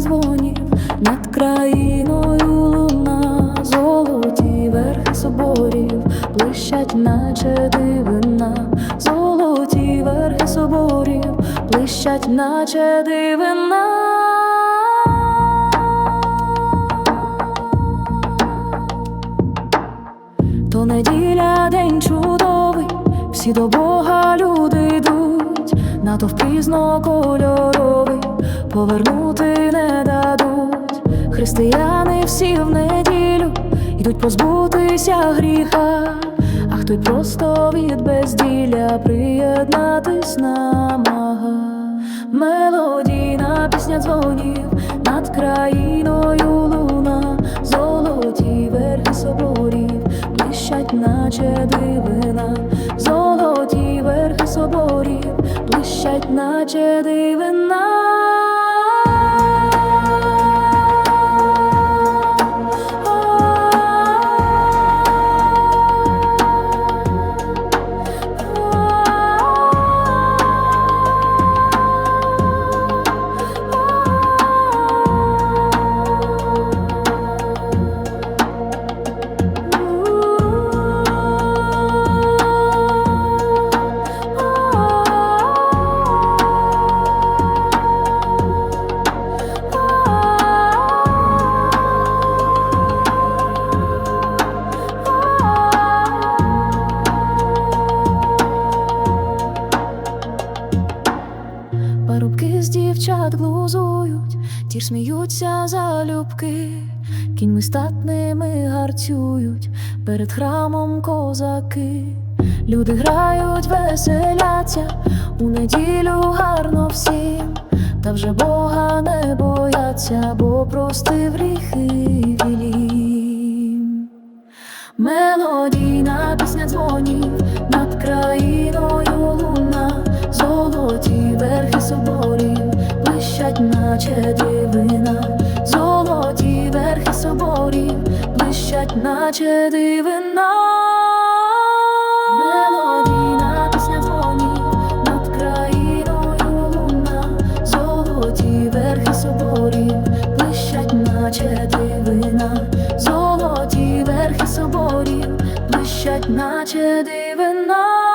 дзвонів. Над країною луна, золоті верхи соборів, блищать, наче дивина, золоті верхи соборів, блищать, наче дивина. То неділя день чудовий, всі до Бога люди йдуть натовп пізно кольоровий, повернути не дадуть. Християни всі в неділю йдуть позбутися гріха, а хто й просто від безділля приєднатись намага. Мелодійна пісня дзвонів над країною наче дивина. Дівчат глузують, ті ж сміються залюбки, кіньми статними гарцюють, перед храмом козаки, люди грають, веселяться, у неділю гарно всім, та вже Бога не бояться, бо простив гріхи наче дивина, золоті верхи соборів, блищать, наче дивина. Мелодійна пісня над країною луна, золоті верхи соборів, блищать, наче дивина, золоті верхи соборів, блищать, наче дивина.